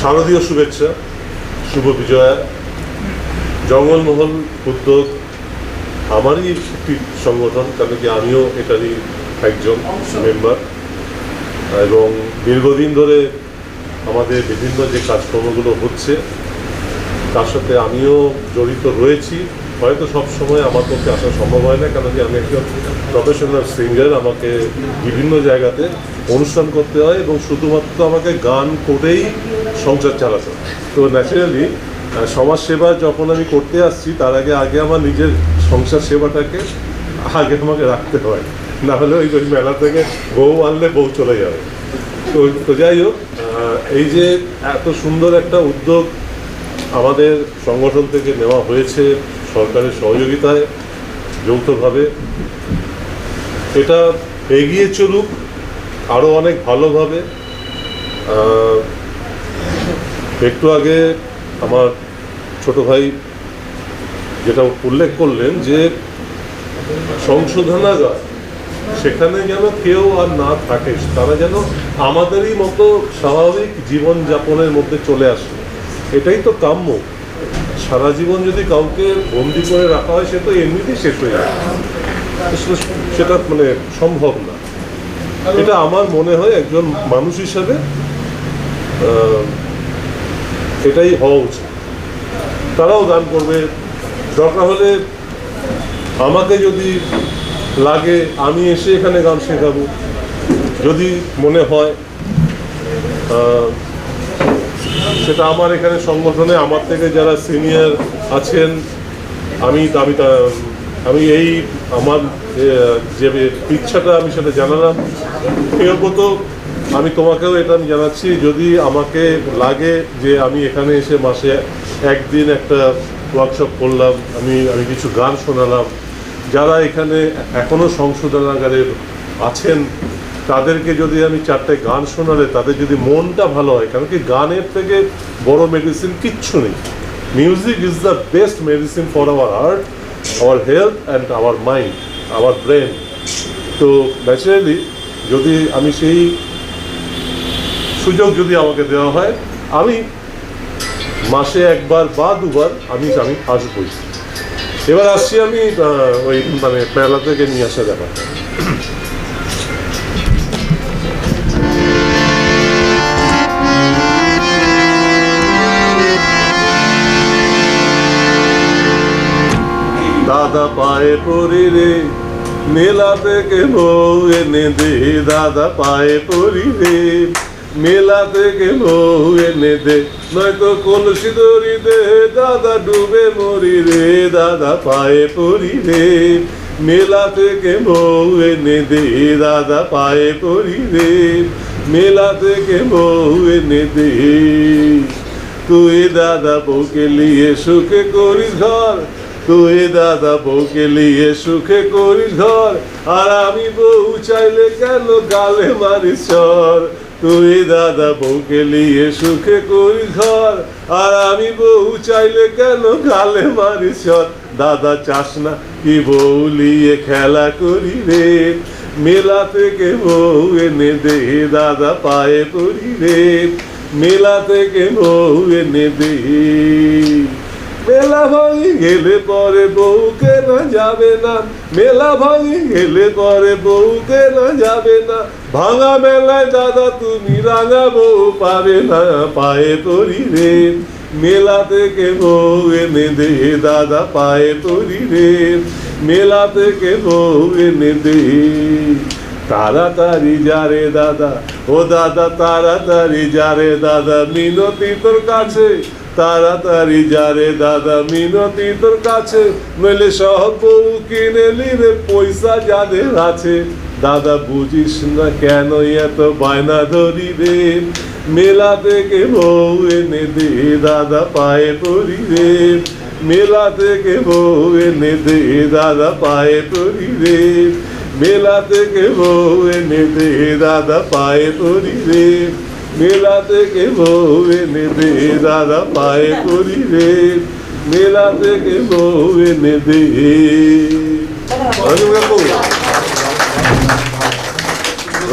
শারদীয় শুভেচ্ছা শুভ বিজয়া জঙ্গলমহল উদ্যোগ আমারই একটি সংগঠন কারণ কি আমিও এটারই একজন মেম্বার এবং দীর্ঘদিন ধরে আমাদের বিভিন্ন যে কাজকর্মগুলো হচ্ছে তার সাথে আমিও জড়িত রয়েছি। হয়তো সব সময় আমার পক্ষে আসা সম্ভব হয় না কারণ কি আমি একজন প্রফেশনাল সিঙ্গার আমাকে বিভিন্ন জায়গাতে অনুষ্ঠান করতে হয় এবং শুধুমাত্র আমাকে গান করেই সংসার চালাতে তো ন্যাচারালি সমাজ সেবা যখন আমি করতে আসছি, তার আগে আগে আমার নিজের সংসার সেবাটাকে আগে আমাকে রাখতে হয়। না হলে ওই ওই মেলা থেকে বউ আনলে বউ চলে যাবে। তো তো যাই হোক এই যে এত সুন্দর একটা উদ্যোগ আমাদের সংগঠন থেকে নেওয়া হয়েছে সরকারের সহযোগিতায় যৌথভাবে এটা এগিয়ে চলুক আরও অনেক ভালোভাবে। একটু আগে আমার ছোট ভাই যেটা উল্লেখ করলেন যে সংশোধনাগার, সেখানে যেন কেউ আর না থাকে, তারা যেন আমাদেরই মতো স্বাভাবিক জীবনযাপনের মধ্যে চলে আসে। এটাই তো কাম্য। সারা জীবন যদি কাউকে বন্দি করে রাখা হয়, সে তো এমনিতেই শেষ হয়ে যাবে। সেটা- মানে সম্ভব না। এটা আমার মনে হয় একজন মানুষ হিসাবে এটাই হওয়া উচিত। তারাও গান করবে। দরকার হলে আমাকে যদি লাগে, আমি এসে এখানে গান শেখাবো। যদি মনে হয় সেটা আমার এখানে সংগঠনে আমার থেকে যারা সিনিয়র আছেন, আমি আমি তা- আমি এই আমার যে ইচ্ছাটা আমি সেটা জানালাম। এরপর আমি তোমাকেও এটা আমি জানাচ্ছি, যদি আমাকে লাগে যে আমি এখানে এসে মাসে একদিন একটা ওয়ার্কশপ করলাম, আমি আমি কিছু গান শোনালাম। যারা এখানে এখনও সংশোধনাগারে আছেন তাদেরকে যদি আমি চারটে গান শোনালে তাদের যদি মনটা ভালো হয়, কারণ কি গানের থেকে বড় মেডিসিন কিচ্ছু নেই। Music is the best medicine for our heart our health and our mind our brain তো ন্যাচারালি যদি আমি সেই সুযোগ যদি আমাকে দেওয়া হয়, আমি মাসে একবার বা দুবার আমি আমি আসবই। এবার আসছি আমি ওই মানে মেলা থেকে নিয়ে আসা ব্যাপারটা। দাদা পায়ে পড়ি রে মেলা থেকে বউ এনে দে, দাদা পায়ে পড়ি রে মেলা থেকে বউ এনে দে, নয়তো কলসি দড়ি দে, দাদা ডুবে মরি রে দাদা পায়ে পড়ি রে মেলা থেকে বউ এনে দে, দাদা পায়ে পড়ি রে মেলা থেকে বউ এনে দে। তুই দাদা বউকে লিয়ে সুখে করিস ঘর তুই দাদা বউকে লিয়ে সুখে করিস ঘর? আর আমি বউ চাইলে কেন গালে মারিস চর তুই দাদা বউকে লিয়ে সুখে করি ঘর। আর আমি বউ চাইলে কেন গালে মারি চর দাদা চাস না কি বউ লিয়ে খেলা করি রে? মেলা থেকে বউ এনে দে দাদা পায়ে পড়ি রে। মেলা থেকে বউ এনে দে মেলা ভাঙি গেলে পরে বউকে না যাবে না। মেলা ভাঙি গেলে পরে বউকে না যাবে না। ভাঙা মেলায় দাদা, তুমি রাঙা বউ পাবে না, পায়ে পড়ি রে মেলা থেকে বউ এনে দে দাদা, পায়ে পড়ি রে মেলা থেকে বউ এনে দে তাড়াতাড়ি যারে দাদা। ও দাদা, তাড়াতাড়ি যারে দাদা। মিনতি তোর কাছে। তাড়াতাড়ি যারে দাদা, মিনতি তোর কাছে। নইলে সব বউ কিনে নিলে পয়সা যাদের আছে। দাদা, বুঝিস না কেন এত বায়না ধরি রে? মেলা থেকে বউ এনে দে, দাদা পায়ে পড়ি রে। মেলা থেকে বউ এনে দে, দাদা পায়ে পড়ি রে। মেলা থেকে বউ এনে দে, দাদা পায়ে পড়ি রে। मेला ते के भोवे ने दे दादा पाए तोरी रे मेला ते के भोवे ने दे